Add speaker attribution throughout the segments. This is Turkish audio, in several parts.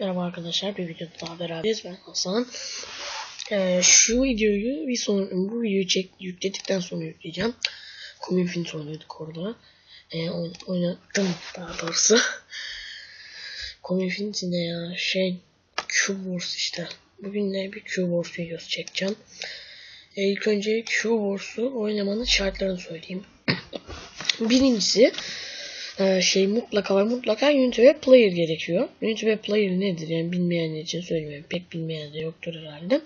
Speaker 1: Merhaba arkadaşlar bir videoda daha beraberiz ben Hasan. Ee, şu videoyu bir son bu videoyu çek yükledikten sonra yükleyeceğim. Common Fins oynadık orada. Ee, oyn oynadım daha doğrusu. Common Fins ne ya şey Cube Wars işte. Bugün de bir Cube Wars videosu çekeceğim. Ee, ilk önce Cube Wars'u oynamanın şartlarını söyleyeyim. Birincisi ee, şey mutlaka ve mutlaka Unity Web Player gerekiyor. Unity Web Player nedir? Yani bilmeyenler için söyleyeyim. Pek bilmeyen de yoktur herhalde.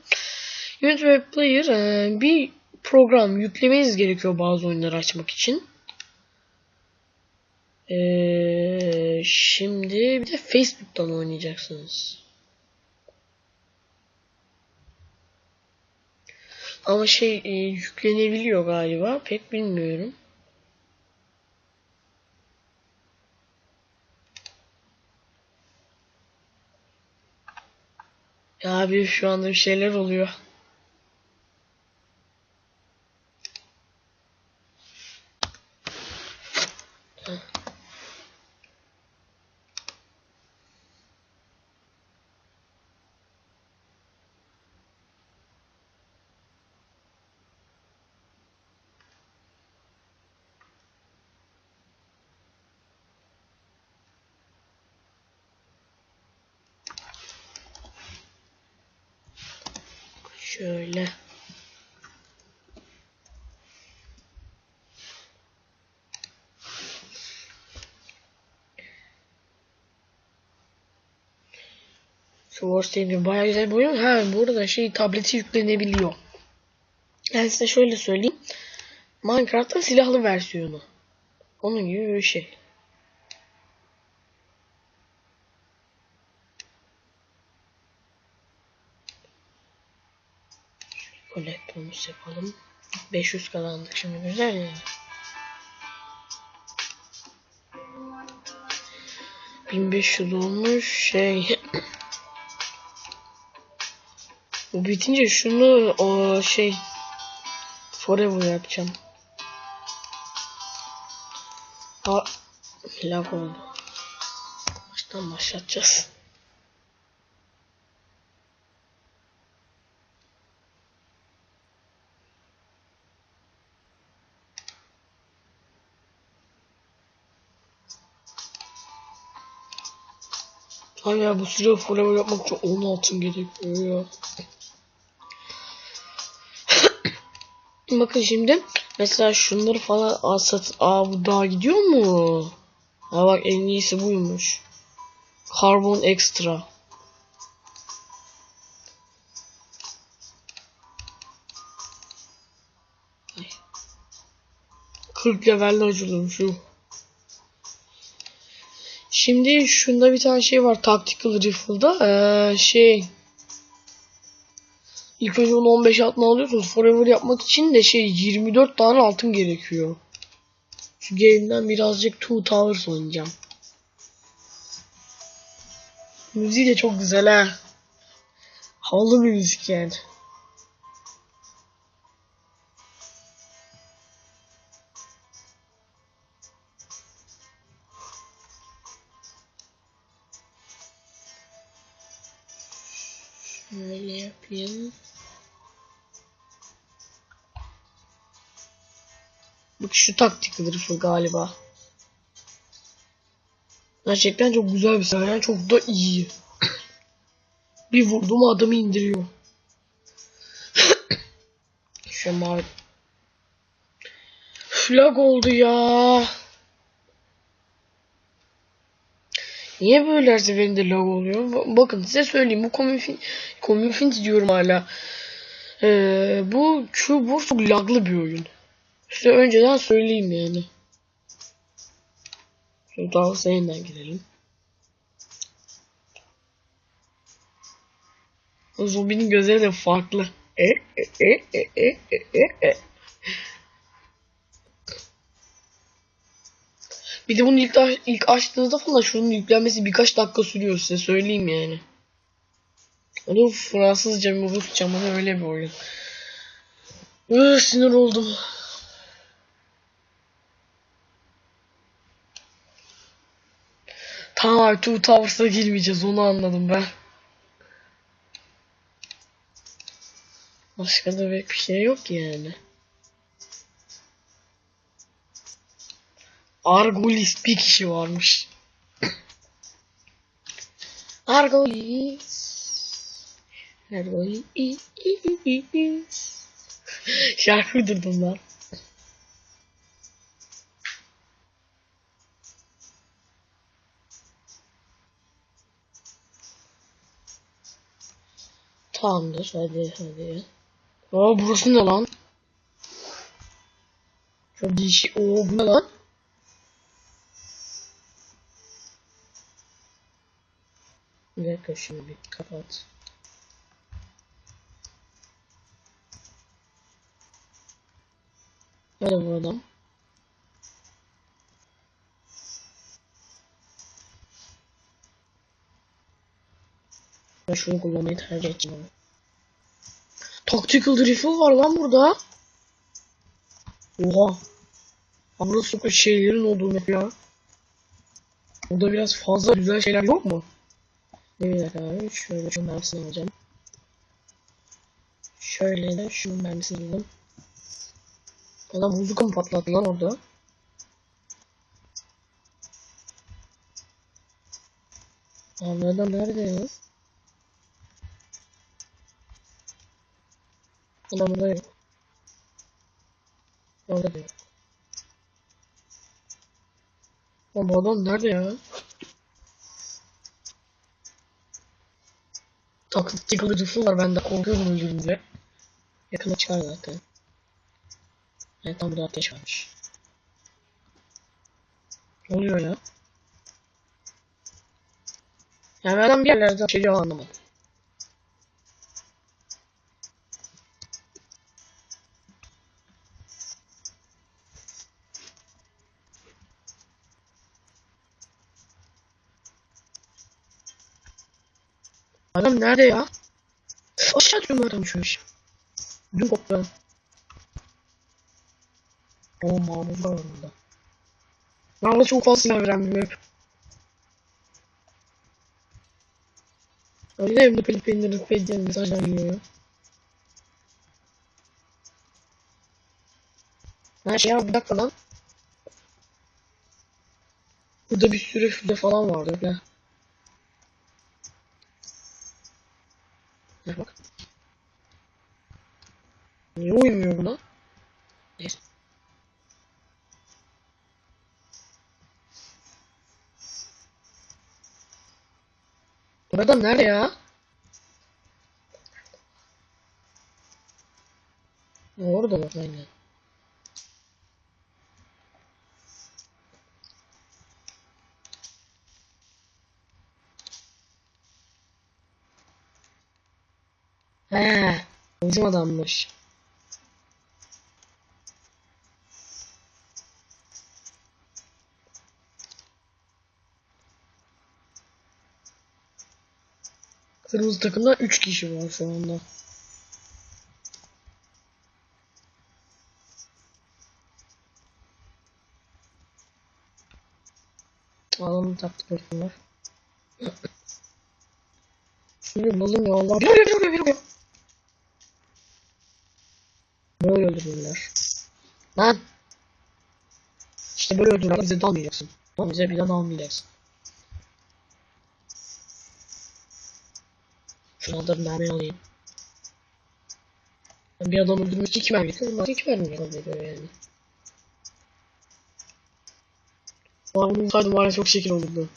Speaker 1: Unity Web Player e, bir program yüklemeniz gerekiyor bazı oyunları açmak için. Ee, şimdi bir de Facebook'tan oynayacaksınız. Ama şey e, yüklenebiliyor galiba. Pek bilmiyorum. Ya abi şu anda bir şeyler oluyor. Şöyle. Şu Warsteam'de bayağı güzel bir oyun. Ha burada şey tableti yüklenebiliyor. Yani size şöyle söyleyeyim. Minecraft'ın silahlı versiyonu. Onun gibi bir şey. Collect bonus yapalım. 500 kazandık şimdi güzel yani. ...1500 olmuş şey... Bu bitince şunu o şey... Forever yapacağım. Ha... Lag oldu. Baştan başlatacağız. Ya bu silah forever yapmak için 10 altın gerekiyor ya. Bakın şimdi mesela şunları falan aa, sat aa bu daha gidiyor mu? Ha bak en iyisi buymuş. Carbon Extra. Ay. 40 levelde açılıyor şu. Şimdi şunda bir tane şey var Tactical Rifle'da. Ee, şey İlk önce onu 15 altına alıyorsunuz. Forever yapmak için de şey 24 tane altın gerekiyor. Şu game'den birazcık Two Towers oynayacağım. Müziği de çok güzel ha. Havalı bir müzik yani. Şu taktiktir şu galiba. Gerçekten çok güzel bir. Yani çok da iyi. bir vurdum adamı indiriyor. şu mavi. Flag oldu ya. Niye böyle her seferinde lag oluyor? Bakın size söyleyeyim. Bu Communfint diyorum hala. Ee, bu Cube çok laglı bir oyun. Size önceden söyleyeyim yani. Şimdi tavsiyenden girelim. O zombinin gözleri de farklı. E, e, e, e, e, e, e. Bir de bunu ilk, ilk açtığınızda falan şunun yüklenmesi birkaç dakika sürüyor size söyleyeyim yani. Onu Fransızca mı Rusça mı öyle bir oyun. Üf, sinir oldum. Abi Two Towers'a girmeyeceğiz onu anladım ben. Başka da bir şey yok yani. Argolis bir kişi varmış. Argolis. Argolis. Şarkı uydurdum lan. Tamamdır hadi hadi. Aa burası ne lan? Çok değişik. Oo bu ne lan? Bir dakika şunu bir kapat. Nerede bu adam? Ben şunu kullanmayı tercih edeceğim. Tactical Rifle var lan burada. Oha. Burası çok şeylerin olduğu map ya. Burada biraz fazla güzel şeyler yok mu? Bir dakika abi. Şöyle şunun mermisini alacağım. Şöyle de şunun mermisini alalım. Adam buzuka mı patlattı lan orada? Abi adam nerede? Adam burada yok. Orada da yok. Oğlum adam nerede ya? Tactical rifle var ben de korkuyorum öldürünce. Yakına çıkar zaten. Evet tam burada ateş varmış. Ne oluyor ya? Yani adam bir yerlerden şey anlamadım. Adam nerede ya? Aşağı düşüyorum adam düşmüş. Dün koptu. O mamur var orada. Ben orada çok fazla silah veren bir map. Öyle evde pelip peyniri peydiyen mesajlar geliyor ya. Ha şey ya bir dakika lan. Burada bir sürü füze falan vardı öyle. Gel bak. Niye uymuyor buna? Neyse. Bu adam nerede ya? Orada bak aynen. He, bizim adammış. Kırmızı takımda 3 kişi var şu anda. Alalım taktik var. Şunu bulalım ya Allah. Yürü yürü yürü. Böyle öldürürler. Lan. İşte böyle öldürürler. Bize dalmayacaksın. Tamam bize daha dalmayacaksın. Şunu da mermi alayım. Bir adam öldürmek için iki mermi yakıyorum. Bak iki mermi yakıyorum yani. Ama bunu saydım var ya çok şekil olurdu.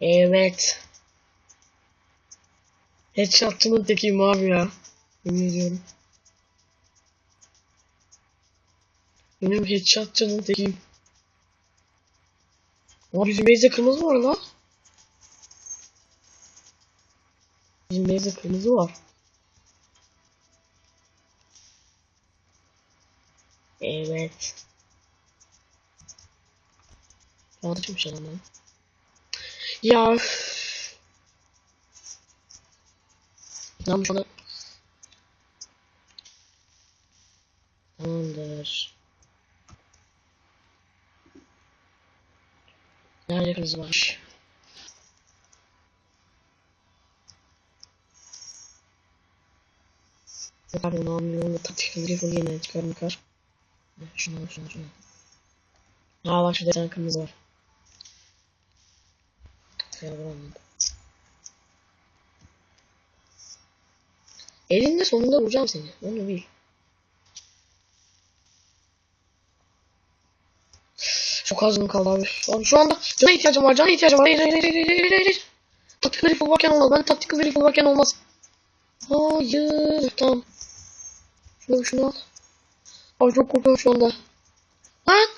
Speaker 1: Evet. Headshot'çının tekiyim abi ya. Yemin ediyorum. Benim headshot'çının tekiyim. Ama bizim base'de kırmızı var lan. Bizim base'de kırmızı var. Evet. Rahat çıkmış adam lan. Ya üf. Şu anda Tamamdır. Nerede kız var? Onu almıyorum da taktik bir full yine çıkar mı kar? Şunu şunu şunu. Aa bak şurada bir tane kırmızı var. Vuramadım. Elinde sonunda vuracağım seni. Onu bil. Çok az mı kaldı abi? Abi şu anda cana ihtiyacım var. Cana ihtiyacım var. Hayır hayır hayır hayır hayır hayır. Taktikal varken olmaz. Ben taktikal rifle varken olmaz. Hayır. Tamam. Şunu şunu al. Ay çok korkuyorum şu anda. Lan.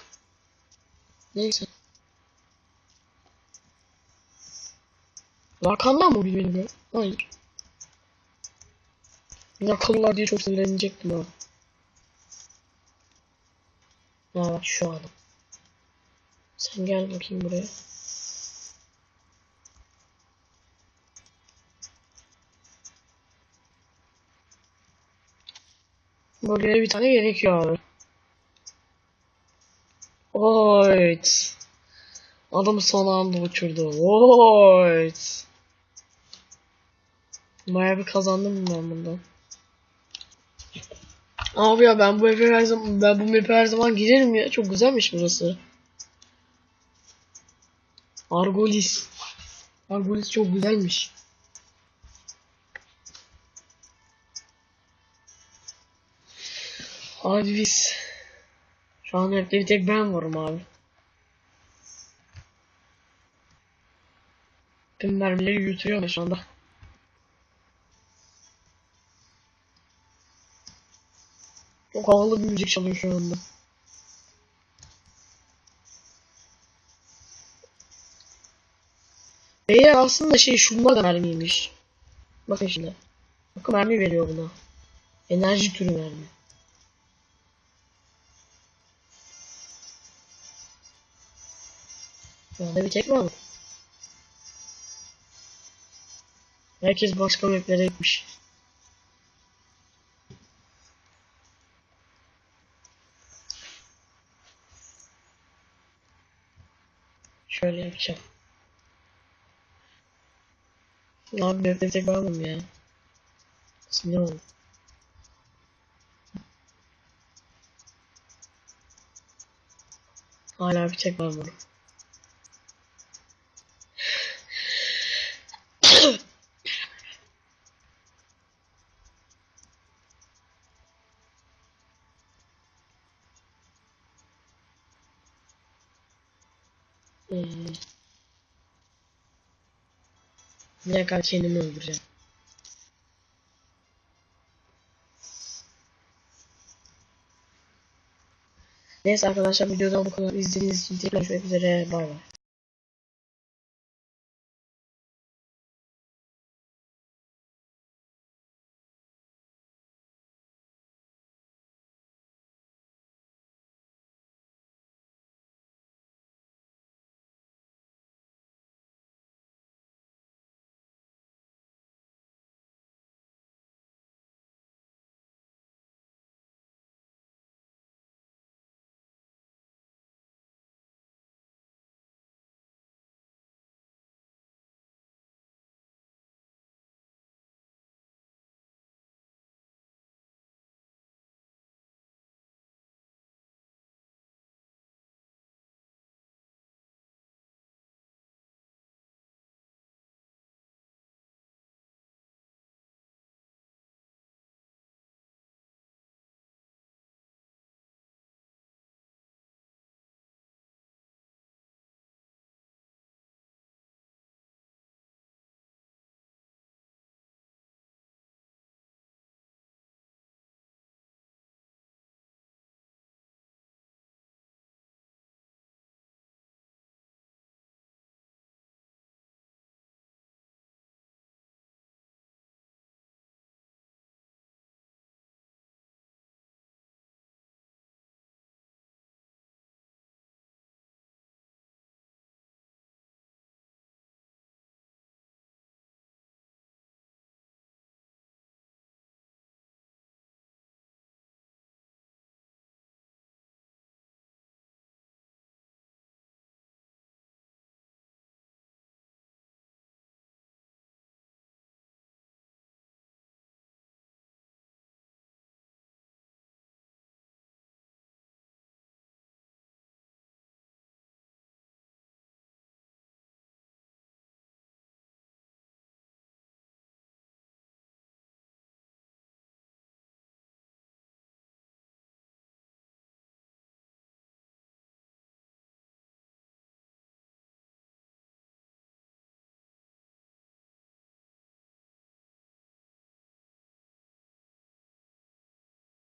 Speaker 1: Neyse. Arkamdan mı benim ya? Hayır. Yakınlar diye çok sinirlenecektim ha. Ya bak şu adam. Sen gel bakayım buraya. Böyle bir tane gerekiyor abi. Oyt. Adamı son anda uçurdu. Oyt. Bayağı bir kazandım ben bundan. Abi ya ben bu efe her zaman ben bu map'e her zaman girerim ya. Çok güzelmiş burası. Argolis. Argolis çok güzelmiş. Abi biz şu an hep bir tek ben varım abi. Tüm mermileri götürüyorum şu anda. Çok havalı bir müzik çalıyor şu anda. Beyler aslında şey şunlar da mermiymiş. Bakın şimdi. Bakın mermi veriyor buna. Enerji türü mermi. Şu bir tek var mı? Herkes başka maplere gitmiş. Şöyle yapacağım. Abi bir tek varım ya. Sinir oldum. Hala bir tek var burada. Hmm. Bir dakika kendimi öldüreceğim. Neyse arkadaşlar videodan bu kadar izlediğiniz için tekrar görüşmek üzere. Bay bay.